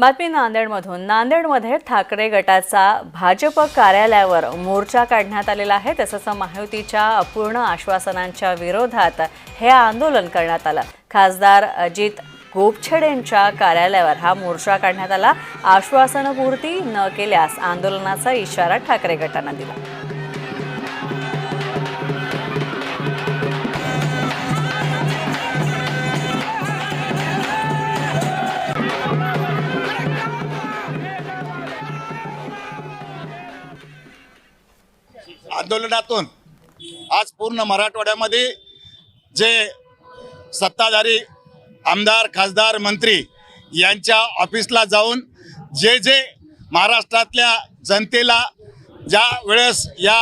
बातमी नांदेडमधून. नांदेडमध्ये ठाकरे गटाचा भाजप कार्यालयावर मोर्चा काढण्यात आलेला आहे. तसंच महायुतीच्या अपूर्ण आश्वासनांच्या विरोधात हे आंदोलन करण्यात आलं. खासदार अजित गोपछडेंच्या कार्यालयावर हा मोर्चा काढण्यात आला. आश्वासनपूर्ती न केल्यास आंदोलनाचा इशारा ठाकरे गटानं दिला. आंदोलनातून आज पूर्ण मराठवाड्यामध्ये जे सत्ताधारी आमदार खासदार मंत्री यांच्या ऑफिसला जाऊन जे जे महाराष्ट्रातल्या जनतेला ज्या वेळेस या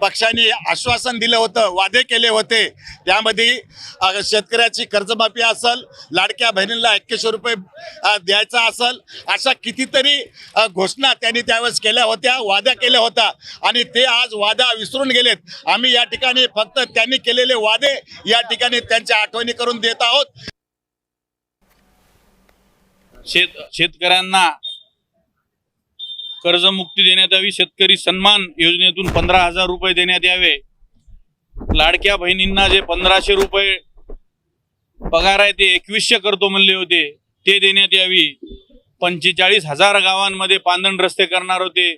पक्षाने आश्वासन दिलं होतं वादे केले होते. त्यामध्ये शेतकऱ्याची कर्जमाफी असेल लाडक्या बहिणींना एक्केशे रुपये द्यायचा असेल अशा कितीतरी घोषणा त्यांनी त्यावेळेस केल्या होत्या वादा केल्या होत्या. आणि ते आज वादा विसरून गेलेत. आम्ही या ठिकाणी फक्त त्यांनी केलेले वादे या ठिकाणी त्यांच्या आठवणी करून देत आहोत. शेत शेतकऱ्यांना कर्जमुक्ती देण्यात यावी शेतकरी सन्मान योजनेतून पंधरा हजार रुपये देण्यात यावे. लाडक्या बहिणींना जे पंधराशे रुपये पगार आहे ते एकवीसशे करतो म्हणले होते ते देण्यात यावी. पंचेचाळीस हजार गावांमध्ये पांदण रस्ते करणार होते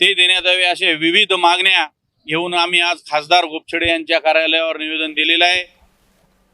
ते देण्यात यावे असे विविध मागण्या घेऊन आम्ही आज खासदार गोपछडे यांच्या कार्यालयावर निवेदन दिलेलं आहे.